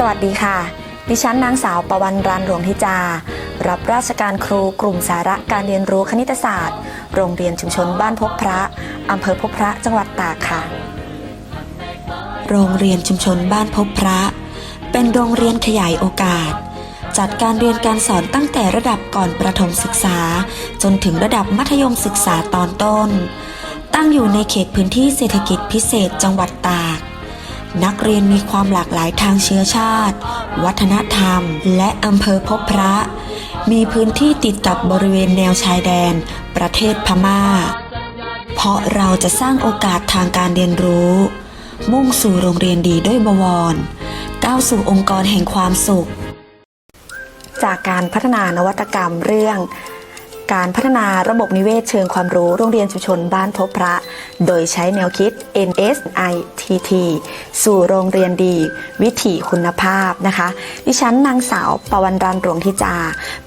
สวัสดีค่ะ ดิฉันนางสาวประวันรันหลวงทิจา รับราชการครูกลุ่มสาระการเรียนรู้คณิตศาสตร์ โรงเรียนชุมชนบ้านพบพระ อำเภอพบพระจังหวัดตากค่ะ โรงเรียนชุมชนบ้านพบพระ เป็นโรงเรียนขยายโอกาส จัดการเรียนการสอนตั้งแต่ระดับก่อนประถมศึกษา จนถึงระดับมัธยมศึกษาตอนต้น ตั้งอยู่ในเขตพื้นที่เศรษฐกิจพิเศษจังหวัดตาก นักเรียนมีความหลากหลายทางเชื้อชาติ วัฒนธรรม และอำเภอพบพระ มีพื้นที่ติดกับบริเวณแนวชายแดน ประเทศพม่า เพราะเราจะสร้างโอกาสทางการเรียนรู้ มุ่งสู่โรงเรียนดีด้วยบวร ก้าวสู่องค์กรแห่งความสุข จากการพัฒนานวัตกรรมเรื่อง การพัฒนาระบบนิเวศเชิงความรู้โรงเรียนชุมชนบ้านพบพระ โดยใช้แนวคิด NSITT สู่โรงเรียนดี วิถีคุณภาพนะคะ ดิฉันนางสาวปวันรันหลวงทิจา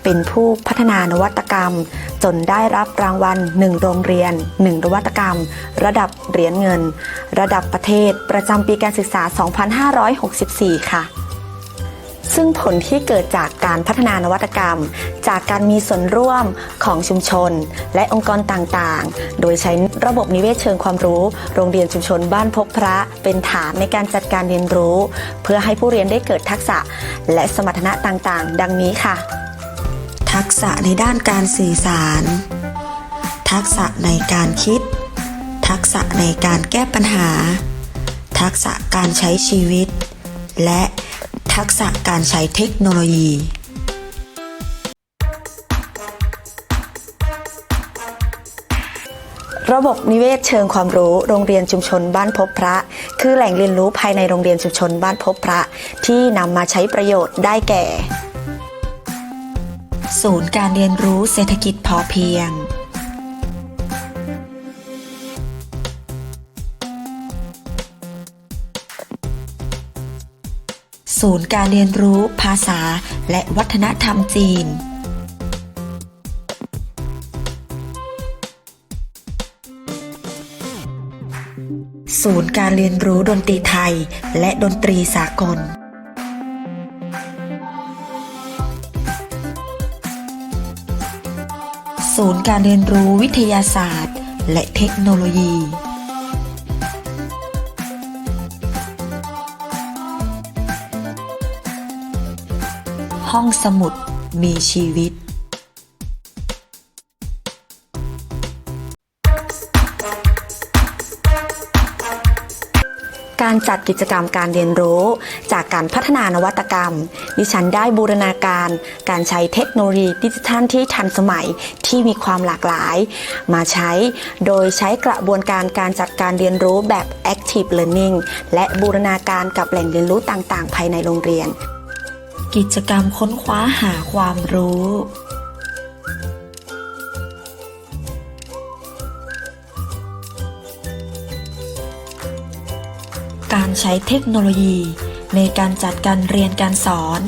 เป็นผู้พัฒนานวัตกรรม จนได้รับรางวัล 1 โรงเรียน 1 นวัตกรรม ระดับเหรียญเงิน ระดับประเทศประจำปีการศึกษา 2564 ค่ะ ซึ่งผลที่เกิดจากการพัฒนานวัตกรรม จากการมีส่วนร่วมของชุมชน และองค์กรต่างๆ โดยใช้ระบบนิเวศเชิงความรู้ โรงเรียนชุมชนบ้านพบพระเป็นฐานในการจัดการเรียนรู้ เพื่อให้ผู้เรียนได้เกิดทักษะ และสมรรถนะต่างๆ ดังนี้ค่ะ ทักษะในด้านการสื่อสาร ทักษะในการคิด ทักษะในการแก้ปัญหา ทักษะการใช้ชีวิต และ ทักษะการใช้เทคโนโลยี ระบบนิเวศเชิงความรู้โรงเรียนชุมชนบ้านพบพระ คือแหล่งเรียนรู้ภายในโรงเรียนชุมชนบ้านพบพระ ที่นำมาใช้ประโยชน์ได้แก่ ศูนย์การเรียนรู้เศรษฐกิจพอเพียง ศูนย์การเรียนรู้ภาษาและวัฒนธรรมจีน ศูนย์การเรียนรู้ดนตรีไทยและดนตรีสากล ศูนย์การเรียนรู้วิทยาศาสตร์ และเทคโนโลยี ห้องสมุดมีชีวิต การจัดกิจกรรมการเรียนรู้ จากการพัฒนานวัตกรรม ดิฉันได้บูรณาการ การใช้เทคโนโลยีดิจิทัลที่ทันสมัยที่มีความหลากหลาย มาใช้ โดยใช้กระบวนการการจัดการเรียนรู้แบบ active learning และบูรณาการกับแหล่งเรียนรู้ต่างๆ ภายในโรงเรียน กิจกรรมค้นคว้าหาความรู้ การใช้เทคโนโลยี ในการจัดการเรียนการสอน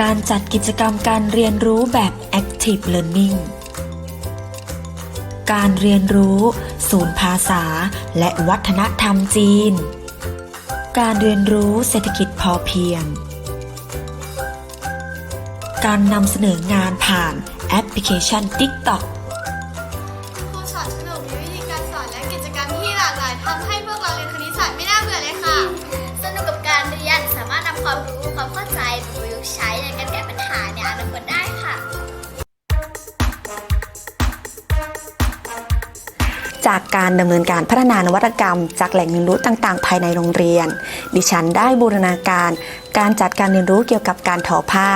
การจัดกิจกรรมการเรียนรู้แบบ Active Learning การเรียนรู้ ศูนย์ภาษาและวัฒนธรรมจีน การเรียนรู้เศรษฐกิจพอเพียง การนำเสนองานผ่านแอปพลิเคชัน TikTok ครูสอนสนุกมีวิธีการสอนและกิจกรรมที่หลากหลายทำให้พวกเราเรียนคณิตศาสตร์ไม่น่าเบื่อเลยค่ะ สนุกกับการเรียนสามารถนำความรู้ความเข้าใจไปประยุกต์ใช้ในการแก้ปัญหาในอนาคตได้ จากการดำเนินการพัฒนานวัตกรรม จากแหล่งเรียนรู้ต่างๆ ภายในโรงเรียน ดิฉันได้บูรณาการการจัดการเรียนรู้เกี่ยวกับการทอผ้า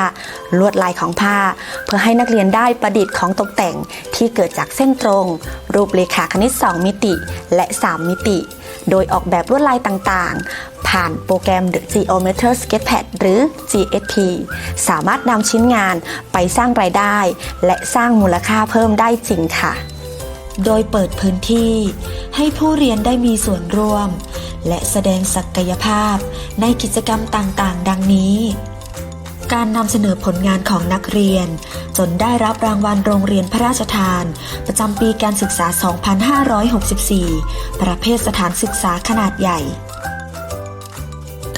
ลวดลายของผ้า เพื่อให้นักเรียนได้ประดิษฐ์ของตกแต่งที่เกิดจากเส้นตรง รูปเลขาคณิต 2 มิติ และ 3 มิติ โดยออกแบบลวดลายต่างๆ ผ่านโปรแกรม The Geometry Sketchpad หรือ GSP สามารถนำชิ้นงานไปสร้างรายได้ และสร้างมูลค่าเพิ่มได้จริงค่ะ โดยเปิดพื้นที่ให้ผู้เรียนได้มีส่วนร่วม และแสดงศักยภาพในกิจกรรมต่างๆ ดังนี้ การนำเสนอผลงานของนักเรียน จนได้รับรางวัลโรงเรียนพระราชทาน ประจำปีการศึกษา 2564 ประเภทสถานศึกษาขนาดใหญ่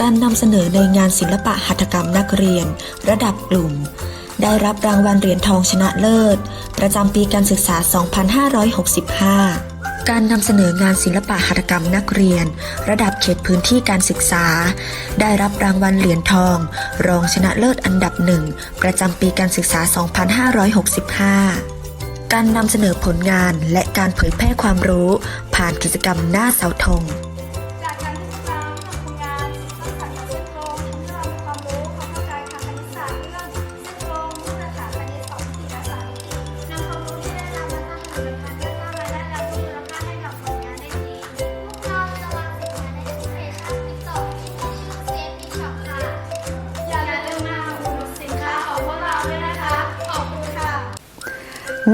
การนำเสนอในงานศิลปะหัตถกรรมนักเรียน ระดับกลุ่ม ได้รับรางวัลเหรียญทองชนะเลิศ ประจำปีการศึกษา 2565 การนำเสนองานศิลปะหัตถกรรมนักเรียน ระดับเขตพื้นที่การศึกษา ได้รับรางวัลเหรียญทอง รองชนะเลิศอันดับหนึ่งประจำปีการศึกษา 2565การนำเสนอผลงานและการเผยแพร่ความรู้ ผ่านกิจกรรมหน้าเสาธง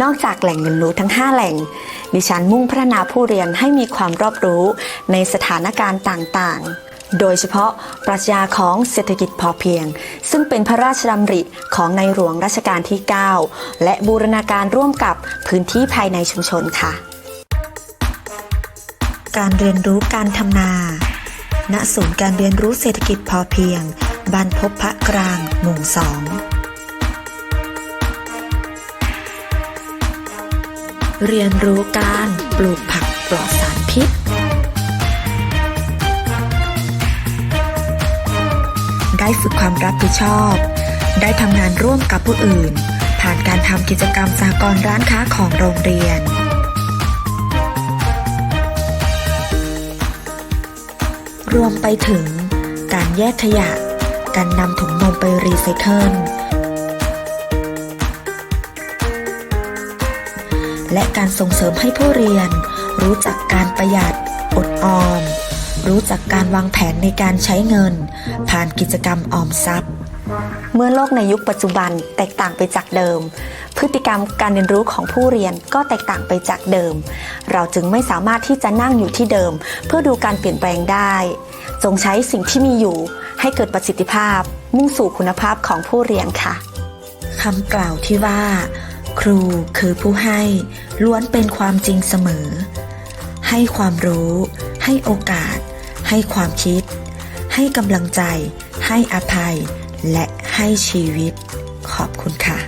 นอกจากแหล่งเรียนรู้ทั้ง 5 แหล่ง ดิฉันมุ่งพัฒนาผู้เรียนให้มีความรอบรู้ในสถานการณ์ต่างๆ โดยเฉพาะปรัชญาของเศรษฐกิจพอเพียง ซึ่งเป็นพระราชดำริของในหลวงรัชกาลที่ 9 และบูรณาการร่วมกับพื้นที่ภายในชุมชนค่ะ การเรียนรู้การทำนา ณ ศูนย์การเรียนรู้เศรษฐกิจพอเพียง บ้านพบพระกลาง หมู่สอง เรียนรู้การปลูกผักปลอดสารพิษ ได้ฝึกความรับผิดชอบ ได้ทำงานร่วมกับผู้อื่น ผ่านการทำกิจกรรมสหกรณ์ร้านค้าของโรงเรียน รวมไปถึงการแยกขยะ การนำถุงนมไปรีไซเคิล และการส่งเสริมให้ผู้เรียน รู้จักการประหยัด อดออม รู้จักการวางแผนในการใช้เงิน ผ่านกิจกรรมออมทรัพย์เมื่อโลกในยุคปัจจุบันแตกต่างไปจากเดิม พฤติกรรมการเรียนรู้ของผู้เรียนก็แตกต่างไปจากเดิม เราจึงไม่สามารถที่จะนั่งอยู่ที่เดิม เพื่อดูการเปลี่ยนแปลงได้ จงใช้สิ่งที่มีอยู่ ให้เกิดประสิทธิภาพ มุ่งสู่คุณภาพของผู้เรียนค่ะคำกล่าวที่ว่า ครูคือผู้ให้ล้วนเป็นความจริงเสมอ ให้ความรู้ ให้โอกาส ให้ความคิด ให้กำลังใจ ให้อภัย และให้ชีวิต ขอบคุณค่ะ